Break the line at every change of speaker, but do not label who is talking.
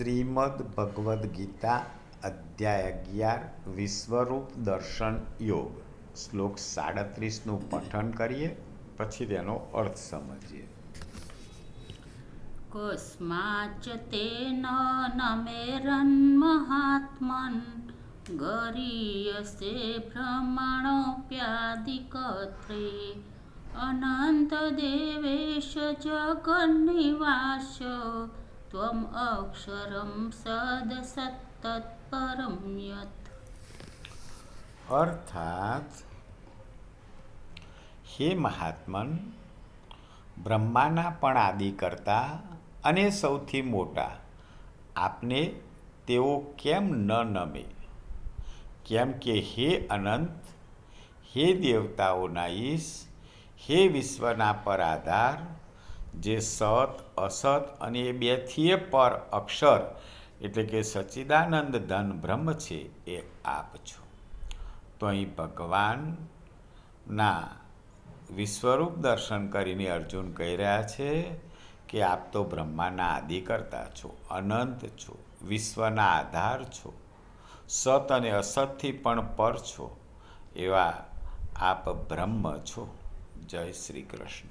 શ્રીમદ ભગવદ્ ગીતા અધ્યાય અગિયાર, વિશ્વરૂપ દર્શન યોગ. શ્લોક સાડત્રીસનું પઠન કરીએ, પછી તેનો અર્થ સમજીએ.
કસ્માચ્ચ તેન નમેરન્મહાત્મન ગરીયસે ભ્રમણોપ્યાદિકત્રે અનંતદેવેશ જગન્નિવાસ ત્વમ અક્ષરમ સદસત્તત્પરમ યત
અર્થાત હે મહાત્મન બ્રહ્માના પણ આદિ કરતા અને સૌથી મોટા, આપને તેઓ કેમ ન નમે? કેમ કે હે અનંત, હે દેવતાઓના ઈશ, હે વિશ્વના પર આધાર જે સત, અસત અને એ બેથીએ પર અક્ષર એટલે કે સચ્ચિદાનંદ ધન બ્રહ્મ છે એ આપ છો. તો અહીં ભગવાનના વિશ્વરૂપ દર્શન કરીને અર્જુન કહી રહ્યા છે કે આપ તો બ્રહ્માના આદિકર્તા છો, અનંત છો, વિશ્વના આધાર છો, સત અને અસતથી પણ પર છો એવા આપ બ્રહ્મ છો. જય શ્રી કૃષ્ણ.